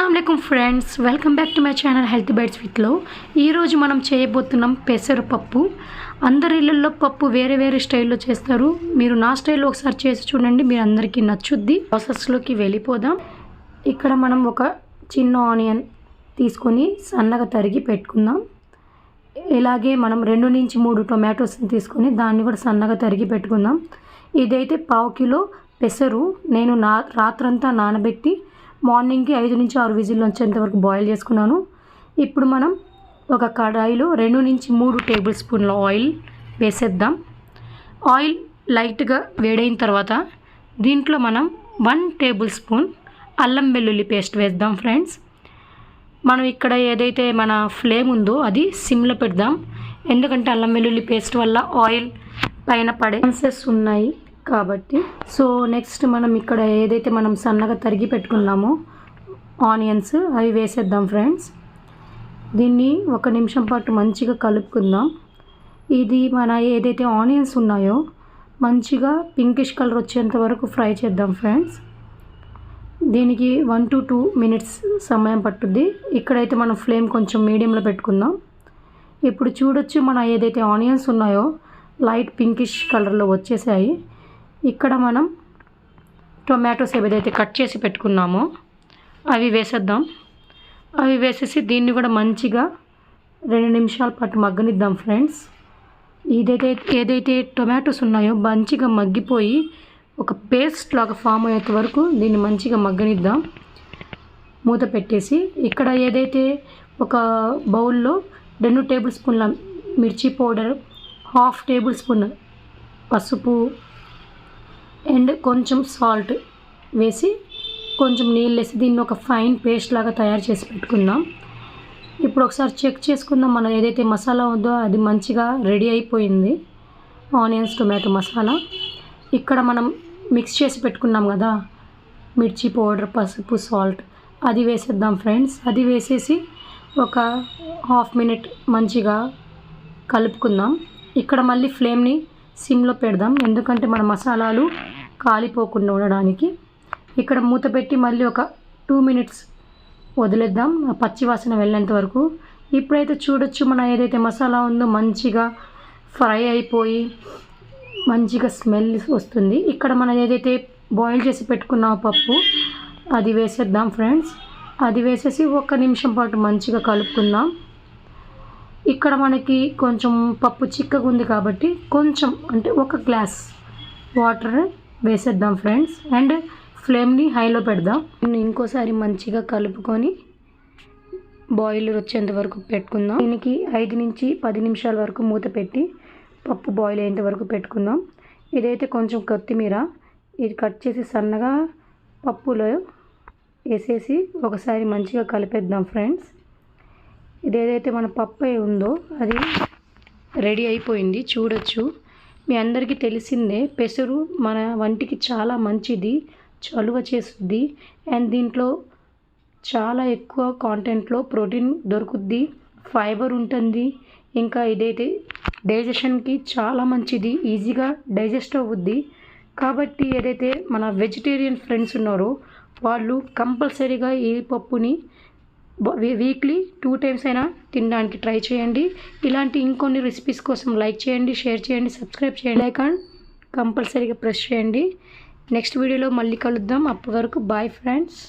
అస్సలం friends welcome back to my channel health bites విత్లో ఈరోజు మనం చేయబోతున్నాం పెసరపప్పు అందరి ఇళ్ళల్లో పప్పు వేరే వేరే స్టైల్లో చేస్తారు. మీరు నా స్టైల్లో ఒకసారి చేసి చూడండి మీరు అందరికీ నచ్చుద్ది. ప్రాసెస్లోకి వెళ్ళిపోదాం. ఇక్కడ మనం ఒక చిన్న ఆనియన్ తీసుకొని సన్నగా తరిగి పెట్టుకుందాం. ఇలాగే మనం రెండు నుంచి మూడు టొమాటోస్ని తీసుకొని దాన్ని కూడా సన్నగా తరిగి పెట్టుకుందాం. ఇదైతే పావు కిలో పెసరు. నేను నా రాత్రంతా నానబెట్టి మార్నింగ్కి ఐదు నుంచి ఆరు విజిల్ వచ్చేంత వరకు బాయిల్ చేసుకున్నాను. ఇప్పుడు మనం ఒక కడాయిలో రెండు నుంచి మూడు టేబుల్ స్పూన్ల ఆయిల్ వేసేద్దాం. ఆయిల్ లైట్గా వేడైన తర్వాత దీంట్లో మనం వన్ టేబుల్ స్పూన్ అల్లం వెల్లుల్లి పేస్ట్ వేద్దాం ఫ్రెండ్స్. మనం ఇక్కడ ఏదైతే మన ఫ్లేమ్ ఉందో అది సిమ్లో పెడదాం. ఎందుకంటే అల్లం వెల్లుల్లి పేస్ట్ వల్ల ఆయిల్ పైన పడే ఛాన్సెస్ ఉన్నాయి. కాబట్టి సో నెక్స్ట్ మనం ఇక్కడ ఏదైతే మనం సన్నగా తరిగి పెట్టుకున్నామో ఆనియన్స్ అవి వేసేద్దాం ఫ్రెండ్స్. దీన్ని ఒక నిమిషం పాటు మంచిగా కలుపుకుందాం. ఇది మన ఏదైతే ఆనియన్స్ ఉన్నాయో మంచిగా పింకిష్ కలర్ వచ్చేంత వరకు ఫ్రై చేద్దాం ఫ్రెండ్స్. దీనికి వన్ టు టూ మినిట్స్ సమయం పట్టుద్ది. ఇక్కడైతే మనం ఫ్లేమ్ కొంచెం మీడియంలో పెట్టుకుందాం. ఇప్పుడు చూడొచ్చు మన ఏదైతే ఆనియన్స్ ఉన్నాయో లైట్ పింకిష్ కలర్లో వచ్చేసాయి. ఇక్కడ మనం టొమాటోస్ ఏదైతే కట్ చేసి పెట్టుకున్నామో అవి వేసేద్దాం. అవి వేసేసి దీన్ని కూడా మంచిగా రెండు నిమిషాల పాటు మగ్గనిద్దాం ఫ్రెండ్స్. ఇదైతే ఏదైతే టొమాటోస్ ఉన్నాయో మంచిగా మగ్గిపోయి ఒక పేస్ట్ లాగా ఫామ్ అయ్యేంత వరకు దీన్ని మంచిగా మగ్గనిద్దాం. మూత పెట్టేసి ఇక్కడ ఏదైతే ఒక బౌల్లో రెండు టేబుల్ స్పూన్ల మిర్చి పౌడర్ హాఫ్ టేబుల్ స్పూన్ పసుపు అండ్ కొంచెం సాల్ట్ వేసి కొంచెం నీళ్ళు వేసి దీన్ని ఒక ఫైన్ పేస్ట్ లాగా తయారు చేసి పెట్టుకుందాం. ఇప్పుడు ఒకసారి చెక్ చేసుకుందాం మనం ఏదైతే మసాలా ఉందో అది మంచిగా రెడీ అయిపోయింది. ఆనియన్స్ టొమాటో మసాలా ఇక్కడ మనం మిక్స్ చేసి పెట్టుకున్నాం కదా మిర్చి పౌడర్ పసుపు సాల్ట్ అది వేసేద్దాం ఫ్రెండ్స్ అది వేసేసి ఒక హాఫ్ మినిట్ మంచిగా కలుపుకుందాం. ఇక్కడ మళ్ళీ ఫ్లేమ్ని సిమ్లో పెడదాం. ఎందుకంటే మన మసాలాలు కాలిపోకుండా ఉండడానికి. ఇక్కడ మూత పెట్టి మళ్ళీ ఒక టూ మినిట్స్ వదిలేద్దాం. పచ్చి వాసన వెళ్ళేంత వరకు. ఇప్పుడైతే చూడొచ్చు మన ఏదైతే మసాలా ఉందో మంచిగా ఫ్రై అయిపోయి మంచిగా స్మెల్ వస్తుంది. ఇక్కడ మనం ఏదైతే బాయిల్ చేసి పెట్టుకున్నాం పప్పు అది వేసేద్దాం ఫ్రెండ్స్. అది వేసేసి ఒక నిమిషం పాటు మంచిగా కలుపుకుందాం. ఇక్కడ మనకి కొంచెం పప్పు చిక్కగా ఉంది కాబట్టి కొంచెం అంటే ఒక గ్లాస్ వాటర్ వేసేద్దాం ఫ్రెండ్స్. అండ్ ఫ్లేమ్ని హైలో పెడదాం. ఇంకోసారి మంచిగా కలుపుకొని బాయిలర్ వచ్చేంత వరకు పెట్టుకుందాం. దీనికి ఐదు నుంచి పది నిమిషాల వరకు మూత పెట్టి పప్పు బాయిల్ అయ్యేంత వరకు పెట్టుకుందాం. ఇదైతే కొంచెం కొత్తిమీర. ఇది కట్ చేసి సన్నగా పప్పులో వేసేసి ఒకసారి మంచిగా కలిపేద్దాం ఫ్రెండ్స్. ఇది ఏదైతే మన పప్పు ఉందో అది రెడీ అయిపోయింది. చూడొచ్చు. మీ అందరికీ తెలిసిందే పెసరు మన వంటికి చాలా మంచిది చలువ చేస్తుంది అండ్ దీంట్లో చాలా ఎక్కువ కాంటెంట్లో ప్రోటీన్ దొరుకుద్ది ఫైబర్ ఉంటుంది. ఇంకా ఇదైతే డైజెషన్కి చాలా మంచిది ఈజీగా డైజెస్ట్ అవుద్ది. కాబట్టి ఏదైతే మన వెజిటేరియన్ ఫ్రెండ్స్ ఉన్నారో వాళ్ళు కంపల్సరీగా ఈ పప్పుని వీక్లీ టూ టైమ్స్ అయినా తినడానికి ట్రై చేయండి. ఇలాంటి ఇంకొన్ని రెసిపీస్ కోసం లైక్ చేయండి షేర్ చేయండి సబ్స్క్రైబ్ చేయండి. లైక్ అండ్ కంపల్సరీగా ప్రెస్ చేయండి. నెక్స్ట్ వీడియోలో మళ్ళీ కలుద్దాం. అప్పటి వరకు బాయ్ ఫ్రెండ్స్